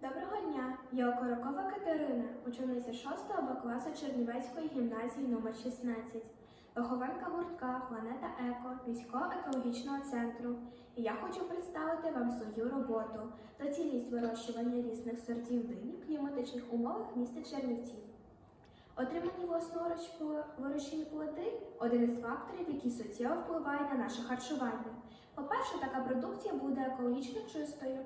Доброго дня! Я Окорокова Катерина, учениця 6 Б класу Чернівецької гімназії номер 16 вихованка гуртка Планета Еко міського екологічного центру. І я хочу представити вам свою роботу доцільність вирощування різних сортів дині в кліматичних умовах міста Чернівців. Отримані власноруч вирощені плоди один із факторів, який суттєво впливає на наше харчування. По-перше, така продукція буде екологічно чистою.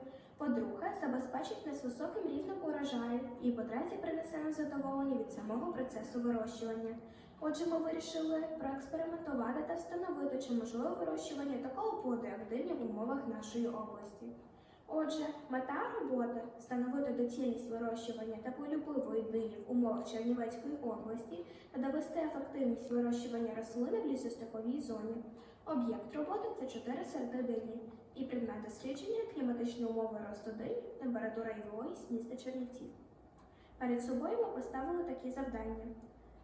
По-друге, забезпечить нас високим рівнем урожаю. І по-третє, принесе нам задоволення від самого процесу вирощування. Отже, ми вирішили проекспериментувати та встановити, чи можливе вирощування такого плоду, як диня в умовах нашої області. Отже, мета роботи встановити доцільність вирощування такої дині в умовах Чернівецької області та довести ефективність вирощування рослини в лісостеповій зоні. Об'єкт роботи це 4 сорти дині і предмет дослідження кліматичні умови росту динь, температура і вологість міста Чернівців. Перед собою ми поставили такі завдання: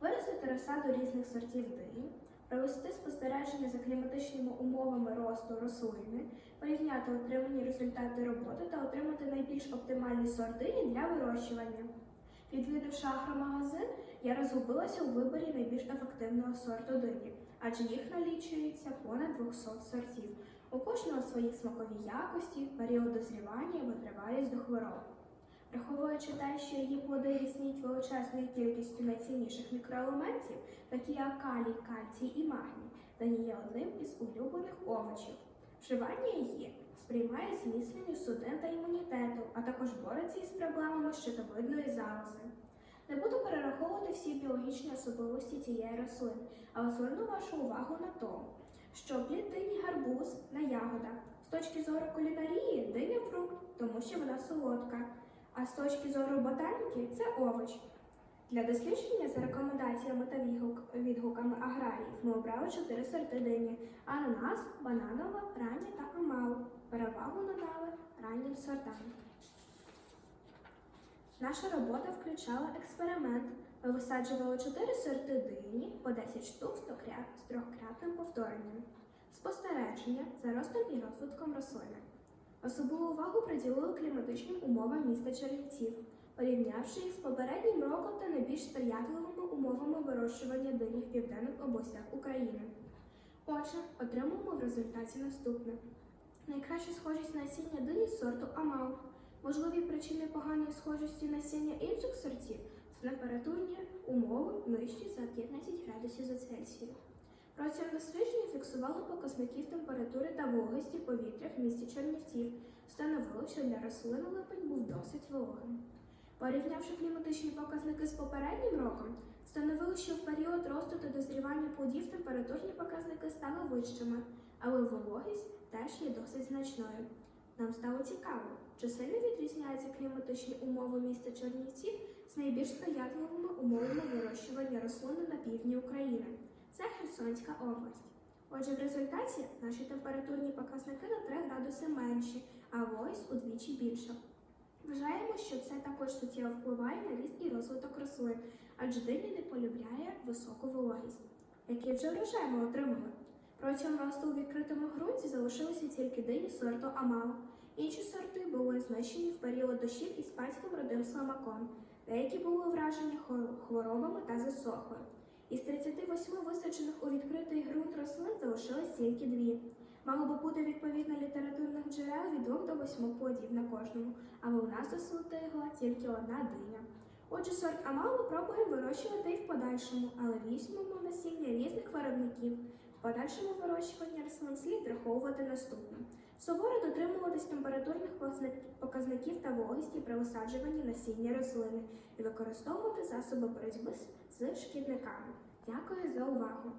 виростити розсаду різних сортів динь, провести спостереження за кліматичними умовами росту рослини, порівняти отримані результати роботи та отримати найбільш оптимальний сорт дині для вирощування. Відвідавши агромагазин, я розгубилася у виборі найбільш ефективного сорту дині, адже їх налічується понад 200 сортів. У кожного свої смакові якості, період дозрівання і витривалість до хвороб. Враховуючи те, що її плоди різніють величезною кількістю найцінніших мікроелементів, такі як калій, кальцій і магній, дані є одним із улюблених овочів. Вживання її сприймає зміцненню судин та імунітету, а також бореться із проблемами щитовидної залози. Не буду перераховувати всі біологічні особливості цієї рослини, але зверну вашу увагу на тому, що плід гарбуз на ягода. З точки зору кулінарії диня фрукт, тому що вона солодка. А з точки зору ботаніки це овоч. Для дослідження за рекомендаціями та відгуками аграріїв ми обрали чотири сорти дині: ананас, бананова, рання та амал. Перевагу надали раннім сортам. Наша робота включала експеримент. Ми висаджували чотири сорти дині по 10 штук з трьохкратним повторенням. Спостереження за ростом і розвитком рослини. Особливу увагу приділили кліматичним умовам міста Чернівців, порівнявши їх з попереднім роком та найбільш сприятливими умовами вирощування дині в південних областях України. Отже, отримуємо в результаті наступне: найкраща схожість насіння дині сорту Амал. Можливі причини поганої схожості насіння інших сортів це температурні умови нижчі за 15 градусів за Цельсію. Протягом дослідження фіксували показників температури та вологості повітря в місті Чернівців. Встановили, що для рослин липень був досить вологим. Порівнявши кліматичні показники з попереднім роком, встановили, що в період росту та дозрівання плодів температурні показники стали вищими, але вологість теж є досить значною. Нам стало цікаво, чи сильно відрізняються кліматичні умови міста Чернівців з найбільш сприятливими умовами вирощування рослини на півдні України. Це Херсонська область. Отже, в результаті наші температурні показники на 3 градуси менші, а вологість удвічі більша. Вважаємо, що це також суттєво впливає на ріст і розвиток рослин, адже диня не полюбляє високу вологість. Який вже врожай ми отримали? Протягом росту у відкритому ґрунті залишилися тільки дині сорту Амал. Інші сорти були знищені в період дощів іспанським родим сламаком. Деякі були вражені хворобами та засохли. Із 38 висаджених у відкритий ґрунт рослин залишилось тільки дві. Мало би бути відповідно літературних джерел від 2 до 8 плодів на кожному, але у нас достигла тільки одна диня. Отже, сорт Амалу пробує вирощувати і в подальшому, але візьмемо насіння різних виробників. Подальшому вирощуванні рослин слід враховувати наступне. Суворо дотримуватись температурних показників та вологості при висаджуванні насіння рослини і використовувати засоби боротьби з шкідниками. Дякую за увагу!